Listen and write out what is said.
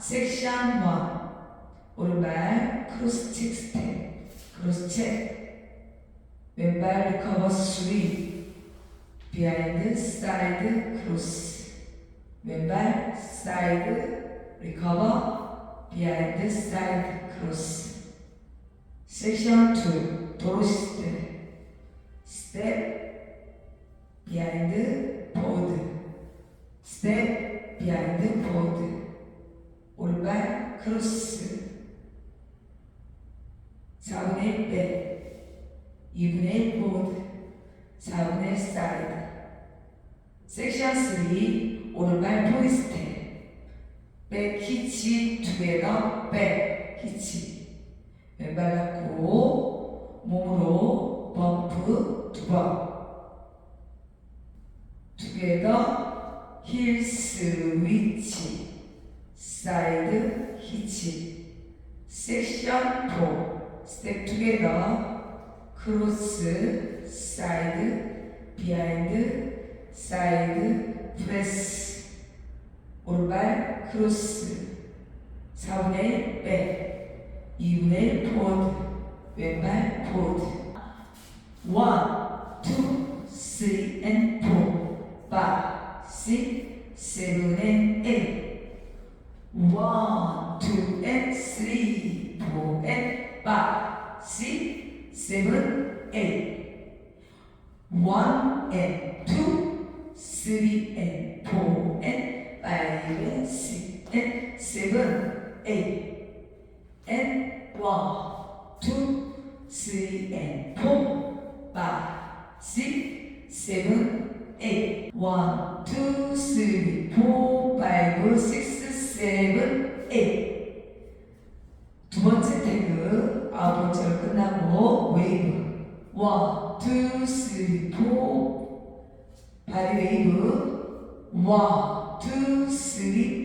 섹션 1 오른발 크로스 책 스텝 크로스 책 왼발 리커버 3 비하인드 사이드 크로스 왼발 사이드 리커버 비하인드 사이드 크로스 섹션 2 도로 스텝 스텝 비하인드 보드 스텝 비하인드 보드 오른발 크로스. 4분의 1 백, 2분의 1 보드, 4분의 1 사이드. 섹션 3 오른발 포이스트 백 히치 투게더 백 히치. 왼발 잡고 몸으로 범프 두번. 투게더 힐 스 위치 사이드 히치 섹션 4 스텝 투게더 크로스 사이드 비하인드 사이드 프레스 오른발 크로스 4분의 1 백, 2분의 1 포드 왼발 포드 1, 2, 3 and 4 5, 6, 7 and 8 One, two, and three, four, and five, six, seven, eight. One and two, three and four and five and six and seven, eight. And one, two, three and four, five, six, seven, eight. One, two, three, four. 웨이브 원, 투, 쓰리, 포 발이 웨이브 원, 투, 쓰리,